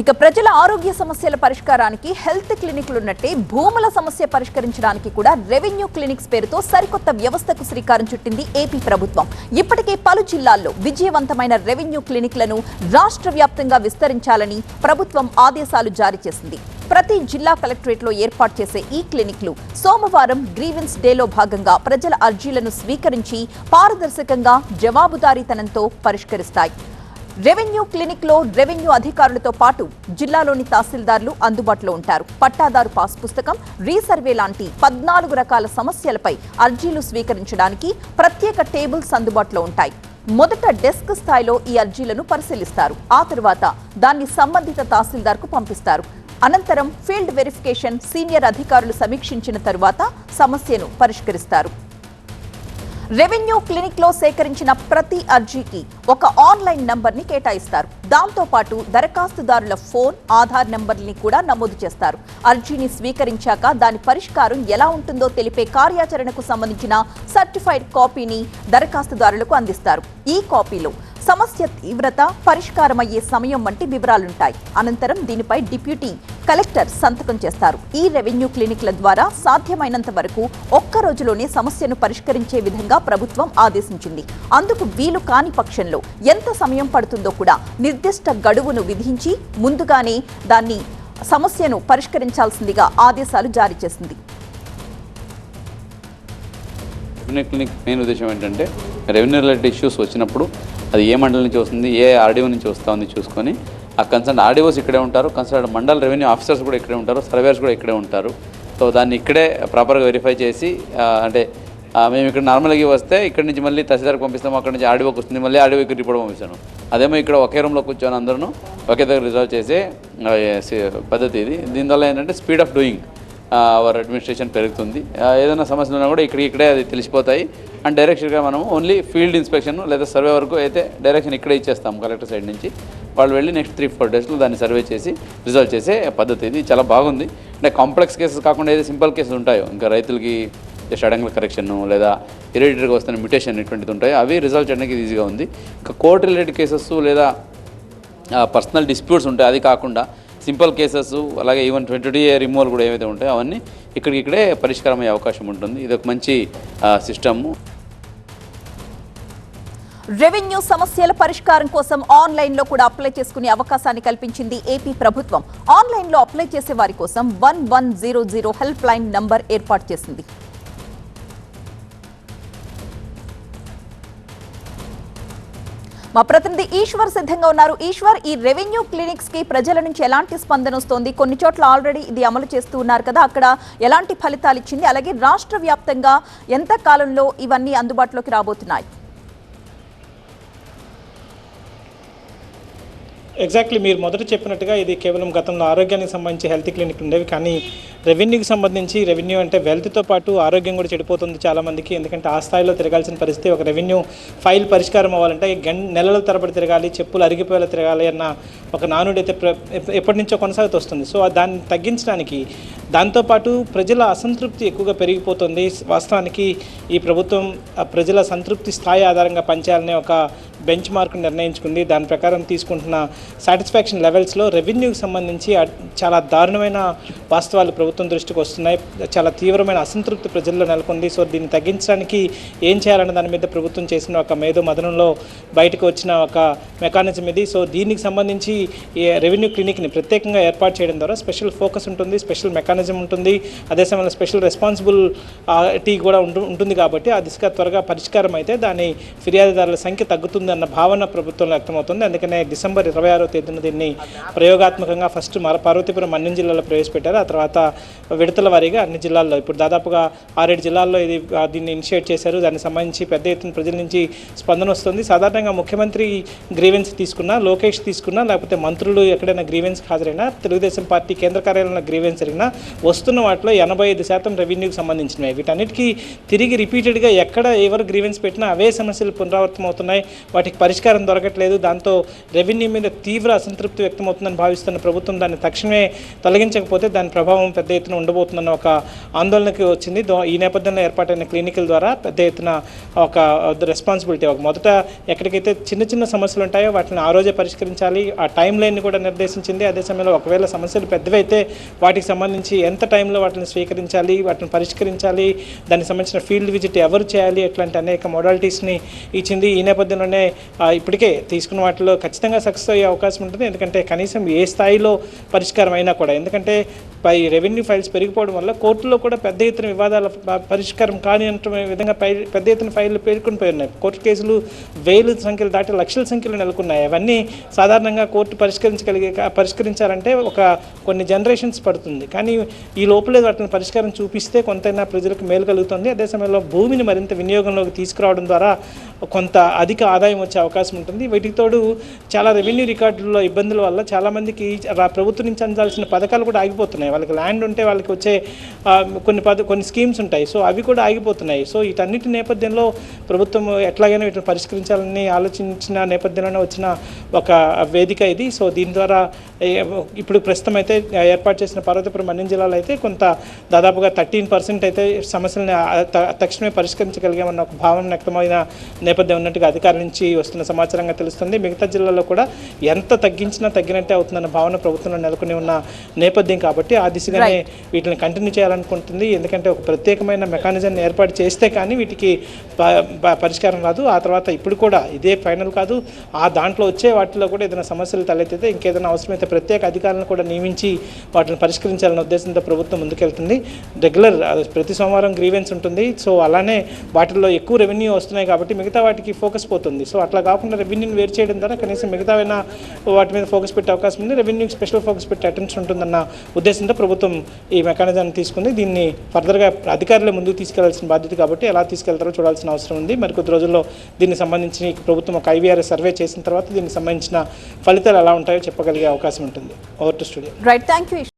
ఇక ప్రజల ఆరోగ్య సమస్యల పరిష్కారానికి హెల్త్ క్లినిక్లు ఉన్నట్టే భూముల సమస్య పరిష్కరించడానికి కూడా రెవెన్యూ క్లినిక్స్ పేరుతో సరికొత్త వ్యవస్థకు శ్రీకారం చుట్టింది ఏపీ ప్రభుత్వం. ఇప్పటికే పలు జిల్లాల్లో విజయవంతమైన రెవెన్యూ క్లినిక్లను రాష్ట్ర వ్యాప్తంగా విస్తరించాలని ప్రభుత్వం ఆదేశాలు జారీ చేసింది. ప్రతి జిల్లా కలెక్టరేట్లో ఏర్పాటు చేసే ఈ క్లినిక్లు సోమవారం గ్రీవెన్స్ డేలో భాగంగా ప్రజల అర్జీలను స్వీకరించి పారదర్శకంగా జవాబుదారీతనంతో పరిష్కరిస్తాయి. రెవెన్యూ క్లినిక్లో రెవెన్యూ అధికారులతో పాటు జిల్లాలోని తహసీల్దారులు అందుబాటులో ఉంటారు. పట్టాదారు పాస్ పుస్తకం రీసర్వే లాంటి పద్నాలుగు రకాల సమస్యలపై అర్జీలు స్వీకరించడానికి ప్రత్యేక టేబుల్స్ అందుబాటులో ఉంటాయి. మొదట డెస్క్ స్థాయిలో ఈ అర్జీలను పరిశీలిస్తారు. ఆ తరువాత దాన్ని సంబంధిత తహసీల్దార్కు పంపిస్తారు. అనంతరం ఫీల్డ్ వెరిఫికేషన్ సీనియర్ అధికారులు సమీక్షించిన తరువాత సమస్యను పరిష్కరిస్తారు. రెవెన్యూ క్లినిక్లో సేకరించిన ప్రతి అర్జీకి ఒక ఆన్లైన్ నంబర్ని కేటాయిస్తారు. దాంతో పాటు దరఖాస్తుదారుల ఫోన్ ఆధార్ నంబర్ని కూడా నమోదు చేస్తారు. అర్జీని స్వీకరించాక దాని పరిష్కారం ఎలా ఉంటుందో తెలిపే కార్యాచరణకు సంబంధించిన సర్టిఫైడ్ కాపీని దరఖాస్తుదారులకు అందిస్తారు. ఈ కాపీలో సమస్య తీవ్రత పరిష్కారమయ్యే సమయం వంటి వివరాలుంటాయి. అనంతరం దీనిపై డిప్యూటీ కలెక్టర్ సంతకం చేస్తారు. ఈ రెవెన్యూ క్లినిక్ల ద్వారా సాధ్యమైనంత వరకు ఒక్క రోజులోనే సమస్యను పరిష్కరించే విధంగా ప్రభుత్వం ఆదేశించింది. అందుకు వీలు కాని పక్షంలో ఎంత సమయం పడుతుందో కూడా నిర్దిష్ట గడువును విధించి ముందుగానే దాన్ని సమస్యను పరిష్కరించాల్సిందిగా ఆదేశాలు జారీ చేసింది. రెవెన్యూ క్లినిక్ మెయిన్ ఉద్దేశం ఏంటంటే రెవెన్యూ రిలేటెడ్ ఇష్యూస్ వచ్చినప్పుడు అది ఏ మండలం నుంచి వస్తుంది ఏ ఆర్డీఓ నుంచి వస్తుంది ఉంది చూసుకొని ఆ కన్సర్న్ ఆర్డీఓస్ ఇక్కడే ఉంటారు కన్సర్న్ మండల్ రెవెన్యూ ఆఫీసర్స్ కూడా ఇక్కడే ఉంటారు సర్వేయర్స్ కూడా ఇక్కడే ఉంటారు. సో దాన్ని ఇక్కడే ప్రాపర్గా వెరిఫై చేసి అంటే మేము ఇక్కడ నార్మల్గా వస్తే ఇక్కడ నుంచి మళ్ళీ తహసీల్దార్కి పంపిస్తాము అక్కడ నుంచి ఆర్డీఓకి వస్తుంది మళ్ళీ ఆర్డీఓకి రిపోర్ట్ పంపిస్తాను. అదేమో ఇక్కడ ఒకే రూమ్లో కూర్చొని అందరూ ఒకే దగ్గర రిజర్వ్ చేసే పద్ధతి ఇది. దీనివల్ల ఏంటంటే speed of doing our administration పెరుగుతుంది. ఏదైనా సమస్యలు ఉన్నా కూడా ఇక్కడ ఇక్కడే అది తెలిసిపోతాయి. అండ్ డైరెక్షన్గా మనము ఓన్లీ ఫీల్డ్ ఇన్స్పెక్షన్ లేదా సర్వే వరకు అయితే డైరెక్షన్ ఇక్కడే ఇచ్చేస్తాం కలెక్టర్ సైడ్ నుంచి. వాళ్ళు వెళ్ళి నెక్స్ట్ త్రీ ఫోర్ డేస్లో దాన్ని సర్వే చేసి రిజల్ట్ చేసే పద్ధతి ఇది. చాలా బాగుంది. అంటే కాంప్లెక్స్ కేసెస్ కాకుండా ఏదైతే సింపుల్ కేసెస్ ఉంటాయో ఇంకా రైతులకి జస్ట్ అడంగుల కరెక్షన్ లేదా ఇరిటేటర్గా వస్తున్న మ్యూటేషన్ ఇటువంటిది ఉంటాయో అవి రిజల్ట్ చేయడానికి ఈజీగా ఉంది. ఇంకా కోర్ట్ రిలేటెడ్ కేసెస్ లేదా పర్సనల్ డిస్ప్యూట్స్ ఉంటాయి. అది కాకుండా సింపుల్ కేసెస్ అలాగే ఈవెన్ ట్వంటీ డే రిమూవల్ కూడా ఏవైతే ఉంటాయో అవన్నీ ఇక్కడికిక్కడే పరిష్కారం అయ్యే అవకాశం ఉంటుంది. ఇది ఒక మంచి సిస్టము. రెవెన్యూ సమస్యల పరిష్కారం కోసం ఆన్లైన్లో కూడా అప్లై చేసుకునే అవకాశాన్ని కల్పించింది ఏపీ ప్రభుత్వం. ఆన్లైన్లో అప్లై చేసే వారి కోసం one one zero zero help line number ఏర్పాటు చేసింది. మా ప్రతినిధి ఈశ్వర్ సిద్ధంగా ఉన్నారు. ఈశ్వర్ ఈ రెవెన్యూ క్లినిక్స్కి ప్రజల నుంచి ఎలాంటి స్పందన వస్తోంది? కొన్ని చోట్ల ఆల్రెడీ ఇది అమలు చేస్తూ ఉన్నారు కదా. అక్కడ ఎలాంటి ఫలితాలు ఇచ్చింది? అలాగే రాష్ట్ర వ్యాప్తంగా ఎంత కాలంలో ఇవన్నీ అందుబాటులోకి రాబోతున్నాయి? ఎగ్జాక్ట్లీ మీరు మొదట చెప్పినట్టుగా ఇది కేవలం గతంలో ఆరోగ్యానికి సంబంధించి హెల్త్ క్లినిక్ ఉండేవి కానీ రెవెన్యూకి సంబంధించి రెవెన్యూ అంటే వెల్త్తో పాటు ఆరోగ్యం కూడా చెడిపోతుంది చాలామందికి ఎందుకంటే ఆ స్థాయిలో తిరగాల్సిన పరిస్థితి ఒక రెవెన్యూ ఫైల్ పరిష్కారం అవ్వాలంటే గం నెలల తరబడి తిరగాలి చెప్పులు అరిగిపోయేలా తిరగాలి అన్న ఒక నానుడైతే అయితే ఎప్పటి నుంచో కొనసాగుతూ వస్తుంది. సో దాన్ని తగ్గించడానికి దాంతోపాటు ప్రజల అసంతృప్తి ఎక్కువగా పెరిగిపోతుంది. వాస్తవానికి ఈ ప్రభుత్వం ప్రజల సంతృప్తి స్థాయి ఆధారంగా పనిచేయాలనే ఒక బెంచ్ మార్క్ నిర్ణయించుకుంది. దాని ప్రకారం తీసుకుంటున్న సాటిస్ఫాక్షన్ లెవెల్స్లో రెవెన్యూకి సంబంధించి చాలా దారుణమైన వాస్తవాలు ప్రభుత్వం దృష్టికి వస్తున్నాయి. చాలా తీవ్రమైన అసంతృప్తి ప్రజల్లో నెలకొంది. సో దీన్ని తగ్గించడానికి ఏం చేయాలన్న దాని మీద ప్రభుత్వం చేసిన ఒక మేధో మదనంలో బయటకు వచ్చిన ఒక మెకానిజం ఇది. సో దీనికి సంబంధించి ఈ రెవెన్యూ క్లినిక్ని ప్రత్యేకంగా ఏర్పాటు చేయడం ద్వారా స్పెషల్ ఫోకస్ ఉంటుంది స్పెషల్ మెకానిజం ఉంటుంది. అదే సమయంలో స్పెషల్ రెస్పాన్సిబుల్ టీ కూడా ఉంటుంది కాబట్టి ఆ దిశగా త్వరగా పరిష్కారం అయితే దాని ఫిర్యాదుదారుల సంఖ్య తగ్గుతుంది అన్న భావన ప్రభుత్వంలో వ్యక్తమవుతుంది. అందుకనే డిసెంబర్ ఇరవై ఆరో తేదీన దీన్ని ప్రయోగాత్మకంగా ఫస్ట్ మర పార్వతీపురం అన్ని జిల్లాలో ప్రవేశపెట్టారు. ఆ తర్వాత విడతల వారీగా అన్ని జిల్లాల్లో ఇప్పుడు దాదాపుగా ఆరేడు జిల్లాల్లో ఇది దీన్ని ఇనిషియేట్ చేశారు. దానికి సంబంధించి పెద్ద ఎత్తున ప్రజల నుంచి స్పందన వస్తుంది. సాధారణంగా ముఖ్యమంత్రి గ్రీవెన్స్ తీసుకున్నా లోకేష్ తీసుకున్నా లేకపోతే మంత్రులు ఎక్కడైనా గ్రీవెన్స్ హాజరైనా తెలుగుదేశం పార్టీ కేంద్ర కార్యాలయంలో గ్రీవెన్స్ జరిగినా వస్తున్న వాటిలో ఎనభై ఐదు శాతం రెవెన్యూకి సంబంధించినవి. వీటన్నిటికీ తిరిగి రిపీటెడ్గా ఎక్కడ ఎవరు గ్రీవెన్స్ పెట్టినా అవే సమస్యలు పునరావృతం అవుతున్నాయి వాటి వాటికి పరిష్కారం దొరకట్లేదు. దాంతో రెవెన్యూ మీద తీవ్ర అసంతృప్తి వ్యక్తమవుతుందని భావిస్తున్న ప్రభుత్వం దాన్ని తక్షణమే తొలగించకపోతే దాని ప్రభావం పెద్ద ఎత్తున ఉండబోతుందన్న ఒక ఆందోళనకి వచ్చింది. ఈ నేపథ్యంలో ఏర్పాటైన క్లినిక్ల ద్వారా పెద్ద ఎత్తున ఒక రెస్పాన్సిబిలిటీ ఒక మొదట ఎక్కడికైతే చిన్న చిన్న సమస్యలు ఉంటాయో వాటిని ఆ రోజే పరిష్కరించాలి. ఆ టైం లైన్ని కూడా నిర్దేశించింది. అదే సమయంలో ఒకవేళ సమస్యలు పెద్దవైతే వాటికి సంబంధించి ఎంత టైంలో వాటిని స్వీకరించాలి వాటిని పరిష్కరించాలి దానికి సంబంధించిన ఫీల్డ్ విజిట్ ఎవరు చేయాలి ఇట్లాంటి అనేక మోడాలిటీస్ని ఇచ్చింది. ఈ నేపథ్యంలోనే ఇప్పటికే తీసుకున్న వాటిలో ఖచ్చితంగా సక్సెస్ అయ్యే అవకాశం ఉంటుంది. ఎందుకంటే కనీసం ఏ స్థాయిలో పరిష్కారం అయినా కూడా. ఎందుకంటే పై రెవెన్యూ ఫైల్స్ పెరిగిపోవడం వల్ల కోర్టులో కూడా పెద్ద ఎత్తున వివాదాల పరిష్కారం కాని విధంగా పెద్ద ఎత్తున ఫైళ్ళు పేర్కొని పోయినాయి. కోర్టు కేసులు వేలు సంఖ్యలు దాటి లక్షల సంఖ్యలో నెలకొన్నాయి. అవన్నీ సాధారణంగా కోర్టు పరిష్కరించగలిగే పరిష్కరించాలంటే ఒక కొన్ని జనరేషన్స్ పడుతుంది. కానీ ఈ లోపలే వాటిని పరిష్కారం చూపిస్తే కొంతైనా ప్రజలకు మేలు కలుగుతుంది. అదే సమయంలో భూమిని మరింత వినియోగంలోకి తీసుకురావడం ద్వారా కొంత అధిక ఆదాయం వచ్చే అవకాశం ఉంటుంది. వీటికి తోడు చాలా రెవెన్యూ రికార్డుల్లో ఇబ్బందుల వల్ల చాలామందికి ప్రభుత్వం నుంచి అందాల్సిన పథకాలు కూడా ఆగిపోతున్నాయి. వాళ్ళకి ల్యాండ్ ఉంటే వాళ్ళకి వచ్చే కొన్ని పద కొన్ని స్కీమ్స్ ఉంటాయి. సో అవి కూడా ఆగిపోతున్నాయి. సో వీటన్నిటి నేపథ్యంలో ప్రభుత్వం ఎట్లాగైనా వీటిని పరిష్కరించాలని ఆలోచించిన నేపథ్యంలోనే వచ్చిన ఒక వేదిక ఇది. సో దీని ద్వారా ఇప్పుడు ప్రస్తుతం అయితే ఏర్పాటు చేసిన పార్వతీపురం అన్ని జిల్లాలో అయితే కొంత దాదాపుగా థర్టీన్ పర్సెంట్ అయితే సమస్యలను తక్షణమే పరిష్కరించగలిగామన్న ఒక భావన వ్యక్తమైన నేపథ్యం ఉన్నట్టుగా అధికారుల నుంచి వస్తున్న సమాచారంగా తెలుస్తుంది. మిగతా జిల్లాల్లో కూడా ఎంత తగ్గించినా తగ్గినట్టే అవుతుందన్న భావన ప్రభుత్వంలో నెలకొని ఉన్న నేపథ్యం కాబట్టి ఆ దిశగానే వీటిని కంటిన్యూ చేయాలనుకుంటుంది ఎందుకంటే ఒక ప్రత్యేకమైన మెకానిజాన్ని ఏర్పాటు చేస్తే కానీ వీటికి పరిష్కారం రాదు. ఆ తర్వాత ఇప్పుడు కూడా ఇదే ఫైనల్ కాదు. ఆ దాంట్లో వచ్చే వాటిలో కూడా ఏదైనా సమస్యలు తలెత్తితే ఇంకేదైనా అవసరమైతే ప్రత్యేక అధికారులను కూడా నియమించి వాటిని పరిష్కరించాలనే ఉద్దేశంతో ప్రభుత్వం ముందుకెళ్తుంది. రెగ్యులర్ ప్రతి సోమవారం గ్రీవెన్స్ ఉంటుంది. సో అలానే వాటిల్లో ఎక్కువ రెవెన్యూ వస్తున్నాయి కాబట్టి మిగతా వాటికి ఫోకస్ పోతుంది. సో అట్లా కాకుండా రెవెన్యూని వేరు చేయడం ద్వారా కనీసం మిగతావైనా వాటి మీద ఫోకస్ పెట్టే అవకాశం ఉంది. రెవెన్యూకి స్పెషల్ ఫోకస్ పెట్టే అటెన్షన్ ఉంటుందన్న ఉద్దేశంతో ప్రభుత్వం ఈ మెకానిజాన్ని తీసుకుంది. దీన్ని ఫర్దర్గా అధికారులే ముందుకు తీసుకెళ్ళాల్సిన బాధ్యత కాబట్టి ఎలా తీసుకెళ్తారో చూడాల్సిన అవసరం ఉంది. మరికొద్ది రోజుల్లో దీనికి సంబంధించి ప్రభుత్వం ఒక ఐవీఆర్ఎస్ సర్వే చేసిన తర్వాత దీనికి సంబంధించిన ఫలితాలు ఎలా ఉంటాయో చెప్పగలిగే అవకాశం ఉంటుంది. Over to studio. Right thank you